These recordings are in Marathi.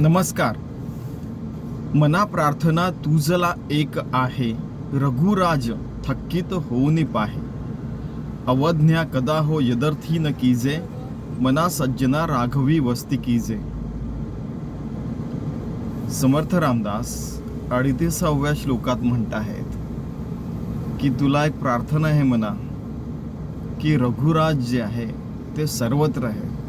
नमस्कार. मना प्रार्थना तुझला एक आहे. रघुराज थक्कित होऊन पाहे. अवज्ञा कदा हो यदर्थी न कीजे. मना सज्जना राघवी वस्ती कीजे. समर्थ रामदास अडीतीसाव्या श्लोकात म्हणत आहेत की तुला एक प्रार्थना आहे मना की रघुराज जे आहे ते सर्वत्र आहे.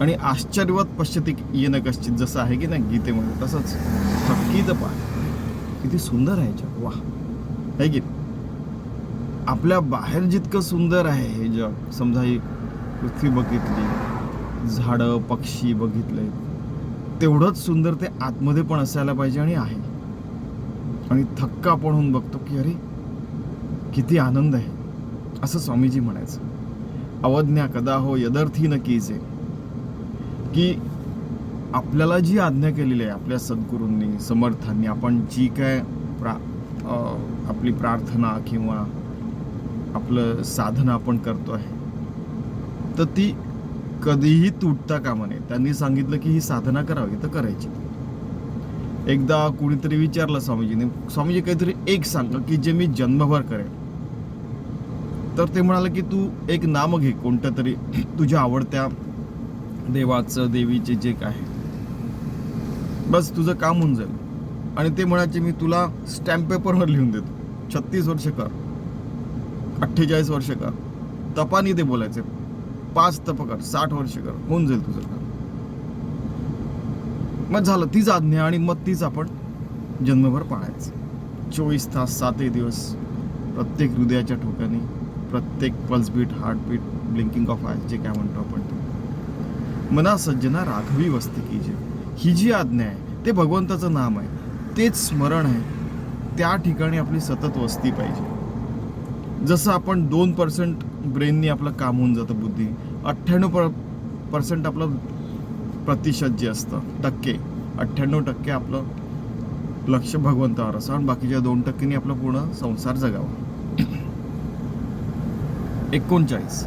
आणि आश्चर्यवत पश्यती येणं कश्चित जसं आहे की नाही गीतेमध्ये तसंच. थक्कीचं पाय किती सुंदर आहे जग. वा आहे की आपल्या बाहेर जितकं सुंदर आहे हे जग. समजा ही पृथ्वी बघितली झाडं पक्षी बघितले तेवढंच सुंदर ते आतमध्ये पण असायला पाहिजे आणि आहे. आणि थक्का आपण होऊन बघतो की अरे किती आनंद आहे. असं स्वामीजी म्हणायचं. अवज्ञा कदा हो यदर्थी नक्कीच आहे की आपल्याला जी आज्ञा केलेली आहे आपल्या सद्गुरूंनी समर्थांनी आपण जी काय प्रा आपली प्रार्थना किंवा आपलं साधना आपण करतो आहे तर ती कधीही तुटता कामा नये. त्यांनी सांगितलं की ही साधना करावी तर करायची. एकदा कुणीतरी विचारलं स्वामीजीने स्वामीजी काहीतरी एक सांग की जे मी जन्मभर करेन. तर ते म्हणाले की तू एक नाम घे कोणत्या तरी तुझ्या आवडत्या देवाचं देवीचे जे काय आहे बस तुझं काम होऊन जाईल. आणि ते म्हणायचे मी तुला स्टॅम्प पेपरवर लिहून देतो. छत्तीस वर्ष कर. अठ्ठेचाळीस वर्ष कर. तपानी ते बोलायचे. पाच तप कर. साठ वर्ष कर. होऊन जाईल तुझं काम. मग झालं तीच आज्ञा आणि मग तीच आपण जन्मभर पाळायचं. चोवीस तास सातही दिवस प्रत्येक हृदयाच्या ठोकानी प्रत्येक pulse beat heartbeat blinking of eye जे काय म्हणतो आपण ते. मना सज्जना राघवी वस्ती कीजे ही जी आज्ञा आहे ते भगवंताचं नाम आहे. तेच स्मरण आहे. त्या ठिकाणी आपली सतत वस्ती पाहिजे. जसं आपण दोन पर्सेंट ब्रेननी आपलं काम होऊन जातं बुद्धी अठ्ठ्याण्णव पर पर्सेंट आपलं प्रतिशत जे असतं टक्के अठ्ठ्याण्णव टक्के आपलं लक्ष भगवंतावर असं आणि बाकीच्या दोन टक्क्यांनी आपला पूर्ण संसार जगावा. एकोणचाळीस.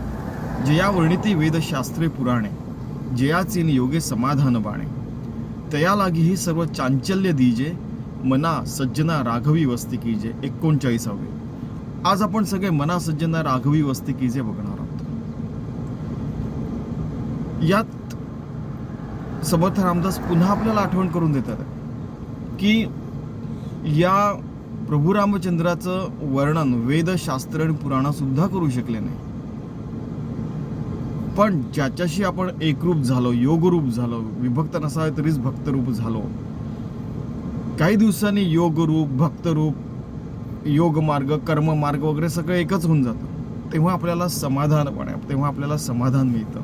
जे या वर्णिती वेदशास्त्रे पुराणे जयाचीन योगे समाधान बाणे. तया लागी ही सर्व चांचल्य दीजे मना सज्जना राघवी वस्ती कीजे एकोणचाळीसावे. आज आपण सगळे मना सज्जना राघवी वस्ती कीजे बघणार आहोत. यात समर्थ रामदास पुन्हा आपल्याला आठवण करून देतात की या प्रभू रामचंद्राचं वर्णन वेदशास्त्र आणि पुराणसुद्धा करू शकले नाही. पण ज्याच्याशी आपण एकरूप झालो योगरूप झालो विभक्त नसावे तरीच भक्तरूप झालो. काही दिवसांनी योगरूप भक्तरूप योग मार्ग कर्म मार्ग वगैरे सगळं एकच होऊन जातं. तेव्हा आपल्याला समाधान पण आहे तेव्हा आपल्याला समाधान मिळतं.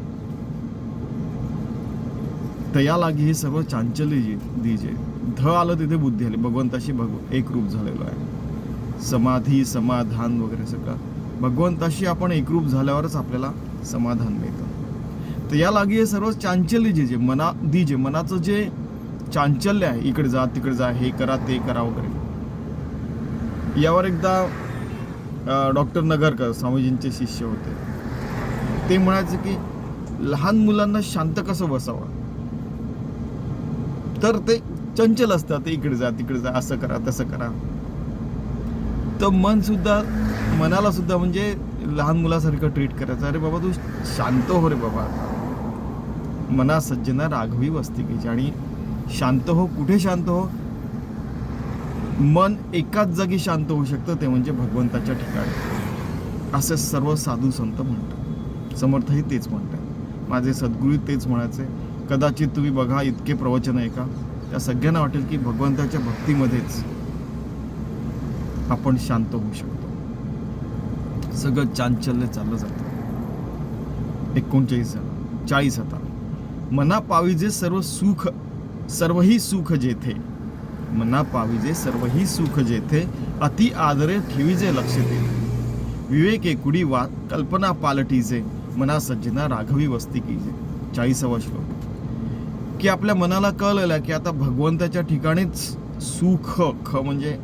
तया लागी हे सर्व चांचल्य जे ध आलं तिथे बुद्धी आली. भगवंताशी भगव एकरूप झालेलो आहे. समाधी समाधान वगैरे सगळं. भगवंताशी आपण एकरूप झाल्यावरच आपल्याला समाधान मिळतं. तर या लागी हे सर्व चांचल्य जे जे मना दीजे मनाचं जे चांचल्य आहे इकडे जा तिकडे जा हे करा ते करा वगैरे. यावर एकदा डॉक्टर नगरकर स्वामीजींचे शिष्य होते. ते म्हणायचे की लहान मुलांना शांत कसं बसावं? तर ते चंचल असतात ते इकडे जा तिकडे जा असं करा तसं करा. तर मन सुद्धा मनाला सुद्धा म्हणजे लहान मुलासारखं ट्रीट करायचं. अरे बाबा तू शांत हो रे बाबा. मना सज्जना राघवी वस्ती घ्यायची आणि शांत हो कुठे शांत हो? मन एकाच जागी शांत होऊ शकतं ते म्हणजे भगवंताच्या ठिकाणी. असे सर्व साधू संत म्हणतात. समर्थही तेच म्हणतात. माझे सद्गुरू तेच म्हणायचे कदाचित तुम्ही बघा इतके प्रवचन आहे का? त्या सगळ्यांना वाटेल की भगवंताच्या भक्तीमध्येच आपण शांत होऊ शकतो. सगळं चांचल्य चाललं जातं. एकोणचाळीस झाला चाळीस आता मना पाविजे सर्व सुख सर्वही सुख जेथे मना पाविजे सर्वही सुख जेथे अति आदरे ठेवीजे लक्ष देते विवेक एकुडी वाद कल्पना पालटीजे मना सज्जना राघवी वस्ती कीजे. चाळीसावा श्लोक. की आपल्या मनाला कळलेलं आहे की आता भगवंताच्या ठिकाणीच सुख ख म्हणजे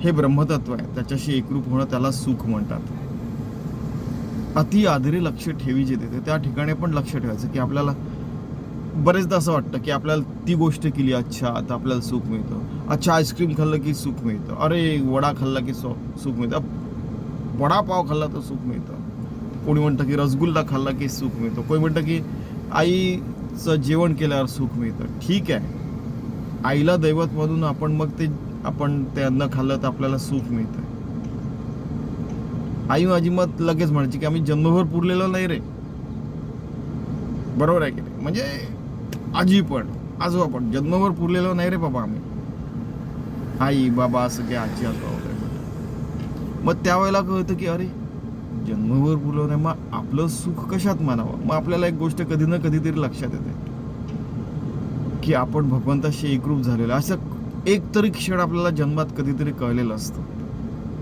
हे ब्रह्मतत्व आहे. त्याच्याशी एकरूप होणं त्याला सुख म्हणतात. अति आदरे लक्ष ठेवी जे देते त्या ठिकाणी पण लक्ष ठेवायचं की आपल्याला बरेचदा असं वाटतं की आपल्याला ती गोष्ट केली अच्छा आता आपल्याला सुख मिळतं. अच्छा आईस्क्रीम खाल्लं की सुख मिळतं. अरे वडा खाल्ला की सो सुख मिळतं. वडापाव खाल्ला तर सुख मिळतं. कोणी म्हणतं की रसगुल्ला खाल्ला की सुख मिळतं. कोणी म्हणतं की आईचं जेवण केल्यावर सुख मिळतं. ठीक आहे. आईला दैवतमधून आपण मग ते आपण ते अन्न खाल्लं तर आपल्याला सुख मिळतं. आई माझी मत लगेच म्हणायची की आम्ही जन्मभर पुरलेलो नाही रे. बरोबर आहे की म्हणजे आजी पण आजोबा पण जन्मभर पुरलेलो नाही रे बाबा आम्ही. आई बाबा सगळे आजी आजोबा वगैरे मग त्यावेळेला कळतं की अरे जन्मभर पुरलो नाही मग आपलं सुख कशात मानावं? मग आपल्याला एक गोष्ट कधी ना कधीतरी लक्षात येते. की आपण भगवंताशी एकरूप झालेलं असं एक तरी क्षण आपल्याला जन्मात कधीतरी कळलेलं असतं.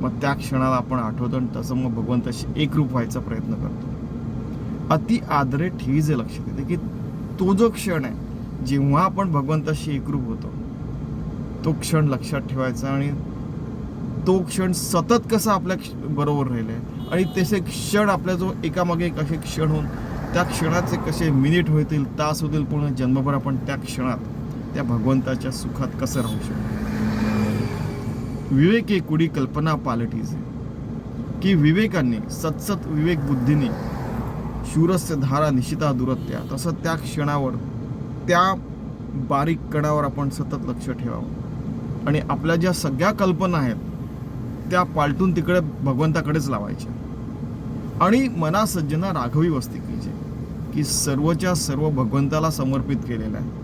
मग त्या क्षणाला आपण आठवतो आणि तसं मग भगवंताशी एकरूप व्हायचा प्रयत्न करतो. अति आदरे ठेवी जे लक्षात येते की तो जो क्षण आहे जेव्हा आपण भगवंताशी एकरूप होतो तो क्षण लक्षात ठेवायचा आणि तो क्षण सतत कसा आपल्या क्ष- बरोबर राहिले आणि तसे क्षण आपल्या जो एकामागे एक असे क्षण होऊन त्या क्षणाचे कसे मिनिट होतील तास होतील पूर्ण जन्मभर आपण त्या क्षणात त्या भगवंताच्या सुखात कसं राहू शकतो? विवेके कुडी कल्पना पालटीचे की विवेकाने सतसत विवेक बुद्धीने शूरस्य धारा निशिता दुरत्या तसं त्या क्षणावर त्या बारीक कणावर आपण सतत लक्ष ठेवावं. आणि आपल्या ज्या सगळ्या कल्पना आहेत त्या पालटून तिकडे भगवंताकडेच लावायच्या. आणि मना सज्जना राघवी वस्ती कीजे की सर्वच्या सर्व भगवंताला समर्पित केलेलं आहे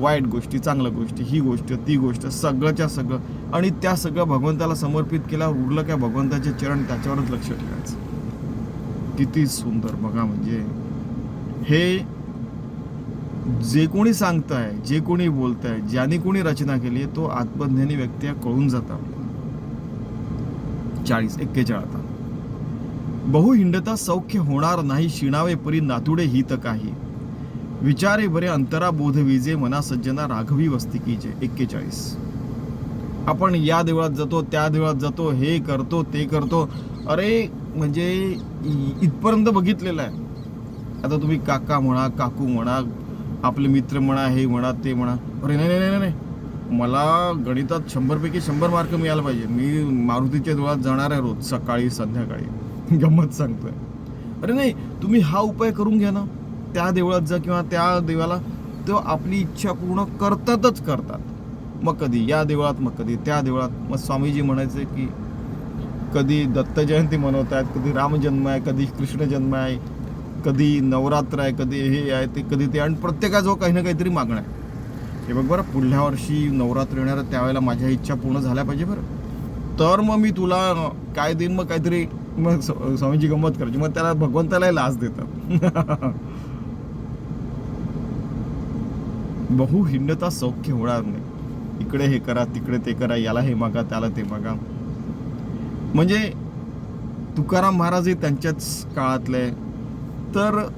वाईट गोष्टी चांगल्या गोष्टी ही गोष्ट ती गोष्ट सगळंच्या सगळं. आणि त्या सगळं भगवंताला समर्पित केल्यावर उरलं काय भगवंताचे चरण त्याच्यावरच लक्ष ठेवायचं. किती सुंदर बघा म्हणजे. हे जे कोणी सांगताय जे कोणी बोलताय ज्याने कोणी रचना केली आहे तो आत्मज्ञानी व्यक्ती कळून जातात चाळीस एक्केचाळ बहु हिंडता सौख्य होणार नाही शिणावे परी नातुडे हित काही. विचारे बरे अंतरा बोधविजे मना सज्जना राघवी वस्तिकीचे एक्केचाळीस. आपण या देवळात जातो त्या देवळात जातो हे करतो ते करतो. अरे म्हणजे इथपर्यंत बघितलेलं आहे. आता तुम्ही काका म्हणा काकू म्हणा आपले मित्र म्हणा हे म्हणा ते म्हणा. अरे नाही नाही नाही नाही. मला गणितात शंभरपैकी शंभर मार्क मिळायला पाहिजे. मी मारुतीच्या देवळात जाणार आहे रोज सकाळी संध्याकाळी. गंमत सांगतोय. अरे नाही तुम्ही हा उपाय करून घ्या ना. त्या देवळात जा किंवा त्या देवाला तो आपली इच्छा पूर्ण करतातच करतात. मग कधी? या देवळात मग कधी? त्या देवळात मग स्वामीजी म्हणायचे की कधी दत्त जयंती मनवत आहेत कधी रामजन्म आहे कधी कृष्ण जन्म आहे कधी नवरात्र आहे कधी हे आहे ते कधी ते आणि प्रत्येकाजवळ काही ना काहीतरी मागणं आहे. हे बघ बरं पुढल्या वर्षी नवरात्र येणार त्यावेळेला माझ्या इच्छा पूर्ण झाल्या पाहिजे बरं. तर मग मी तुला काय देईन मग काहीतरी मग स- स्वामीजी गंमत करायची. मग त्याला भगवंतालाही लाच देतात. बहुहिंडता सौख्य होणार नाही. इकडे हे करा तिकडे ते करा याला हे मागा त्याला ते मागा. म्हणजे तुकाराम महाराज हे त्यांच्याच काळातले. तर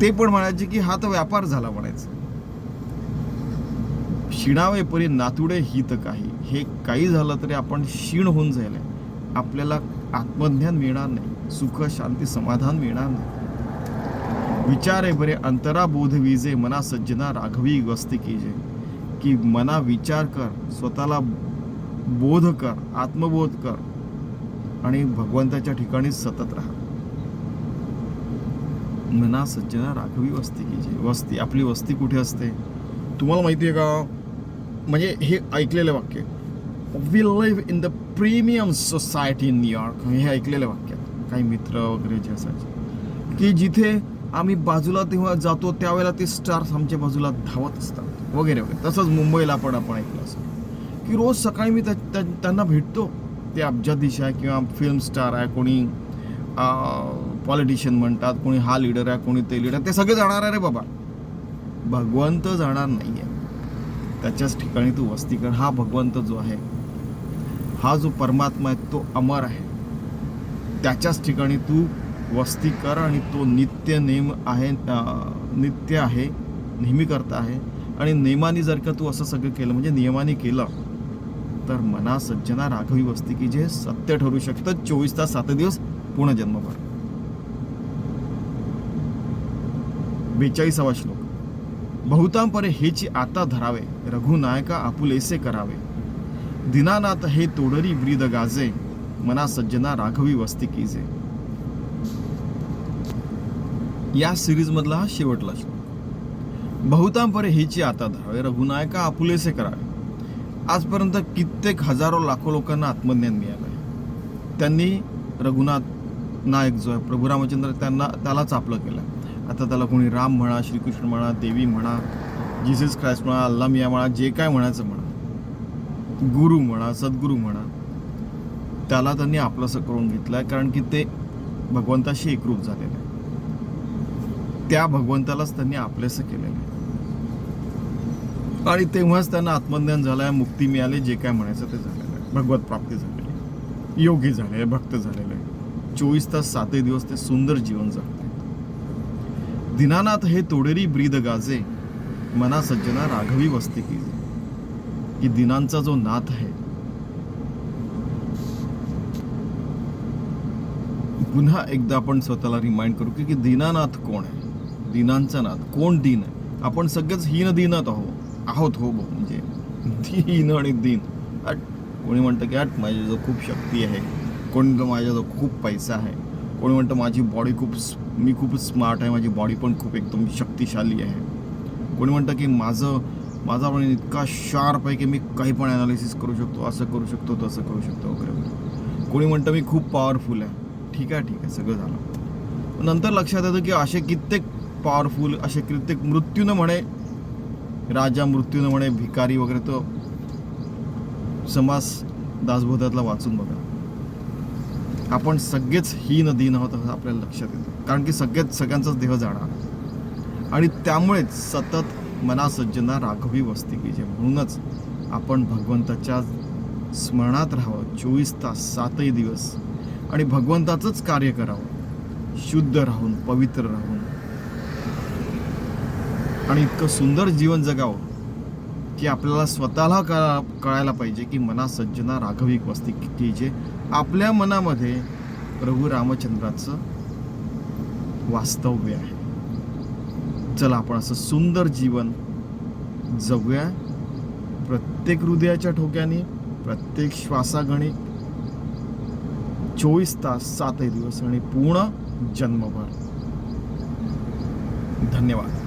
ते पण म्हणायचे की हा तर व्यापार झाला म्हणायचं. शिणावे परी नातुडे हित काही. हे काही झालं तरी आपण क्षीण होऊन जाईल आपल्याला आत्मज्ञान मिळणार नाही. सुख शांती समाधान मिळणार नाही. विचारे बरे अंतरा बोध विजे मना सज्जना राघवी वस्ती कीजे. की मना विचार कर स्वतःला बोध कर आत्मबोध कर आणि भगवंताच्या ठिकाणी सतत राहा. मना सज्जना राघवी वस्ती कीजे. वस्ती आपली वस्ती कुठे असते? तुम्हाला माहिती आहे का? म्हणजे हे ऐकलेलं वाक्य. We live in the premium society in New York हे ऐकलेलं वाक्य. काही मित्र वगैरे जे असायचे. की जिथे आम्ही बाजूला तेव्हा जातो त्यावेळेला ते स्टार्स आमच्या बाजूला धावत असतात. वगैरे वगैरे. तसंच मुंबईला पण आपण ऐकलं असं. की रोज सकाळी मी त्या- त्यांना भेटतो. ते अब्जाधीश आहे किंवा फिल्म स्टार आहे कोणी पॉलिटिशियन म्हणतात कोणी हा लीडर आहे कोणी ते लीडर ते सगळे जाणार आहे रे बाबा. भगवंत जाणार नाही आहे त्याच्याच ठिकाणी तू वस्ती कर. हा भगवंत जो आहे हा जो परमात्मा आहे तो अमर आहे. त्याच्याच ठिकाणी तू वस्ती कर आणि तो नित्य नेम आहे नित्य आहे नेहमी करता आहे. आणि नेमाने जर का तू असं सगळं केलं म्हणजे नियमाने केलं तर मना सज्जना राघवी वस्ती की जे सत्य ठरू शकतं चोवीस तास सात दिवस पूर्ण जन्मभर. बेचाळीसावा श्लोक. बहुतांपरे हेची आता धरावे रघुनायका आपुलेसे करावे. दिनानाथ हे तोडरी ब्रीद गाजे मना सज्जना राघवी वस्ती कीजे या सिरीजमधला हा शेवटला श्लोक बहुतांपरे हेची आता धावे. रघुनायका आपुलेसे करावे. आजपर्यंत कित्येक हजारो लाखो लोकांना आत्मज्ञान मिळालं आहे त्यांनी रघुनाथ नायक जो आहे प्रभू रामचंद्र त्यांना त्यालाच आपलं केलं. आता त्याला कोणी राम म्हणा श्रीकृष्ण म्हणा देवी म्हणा जिसेस ख्राइस्ट म्हणा अल्ला मिया म्हणा जे काय म्हणायचं म्हणा गुरु म्हणा सद्गुरू म्हणा त्याला त्यांनी आपलंसं करून घेतलं आहे कारण की ते भगवंताशी एकरूप झालेलं आहे त्या भगवंतालाच त्यांनी आपलेसं केलेलं आहे. आणि तेव्हाच त्यांना आत्मज्ञान झालंय मुक्ती मिळाली जे काय म्हणायचं ते झालेलं आहे. भगवत प्राप्ती झालेली आहे. योगी झाले भक्त झालेले आहे. चोवीस तास सातही दिवस ते सुंदर जीवन जगते दिनानाथ हे तोडेरी ब्रीद गाजे मना सज्जना राघवी वस्ती की की दिनांचा जो नाथ आहे पुन्हा एकदा आपण स्वतःला रिमाइंड करू की की दीनानाथ कोण आहे? दिनांचा नाद. कोण दिन आहे? आपण सगळेच हीन दिनात आहोत आहोत हो भाऊ म्हणजे दिन आणि दिन. अट कोणी म्हणतं की अट माझ्याजवळ खूप शक्ती आहे. कोणी म्हणतं माझ्याजवळ खूप पैसा आहे. कोणी म्हणतं माझी बॉडी खूप मी खूप स्मार्ट आहे माझी बॉडी पण खूप एकदम शक्तिशाली आहे. कोणी म्हणतं की माझं माझा पण इतका शार्प आहे की मी काही पण ॲनालिसिस करू शकतो असं करू शकतो तसं करू शकतो वगैरे. वगैरे कोणी म्हणतं मी खूप पॉवरफुल आहे. ठीक आहे ठीक आहे सगळं झालं. नंतर लक्षात येतं की असे कित्येक पॉवरफुल असे कित्येक मृत्यूनं म्हणे राजा मृत्यूनं म्हणे भिकारी वगैरे तो समास दासबोधातला वाचून बघा. आपण सगळेच ही नदी आहोत असं आपल्याला लक्षात येतं. कारण की सगळेच सगळ्यांचाच देह जाणार. आणि त्यामुळेच सतत मनासज्जना राघवी वस्ती कीजे म्हणूनच आपण भगवंताच्या स्मरणात राहावं. चोवीस तास सातही दिवस. आणि भगवंताचंच कार्य करावं. शुद्ध राहून पवित्र राहून. आणि इतकं सुंदर जीवन जगावं की आपल्याला स्वतःला कळा कळायला पाहिजे की मना सज्जना राघवी वस्ती की जे आपल्या मनामध्ये प्रभू रामचंद्राचं वास्तव्य आहे. चला आपण असं सुंदर जीवन जगूया. प्रत्येक हृदयाच्या ठोक्याने प्रत्येक श्वासागणी चोवीस तास सातही दिवस आणि पूर्ण जन्मभर. धन्यवाद.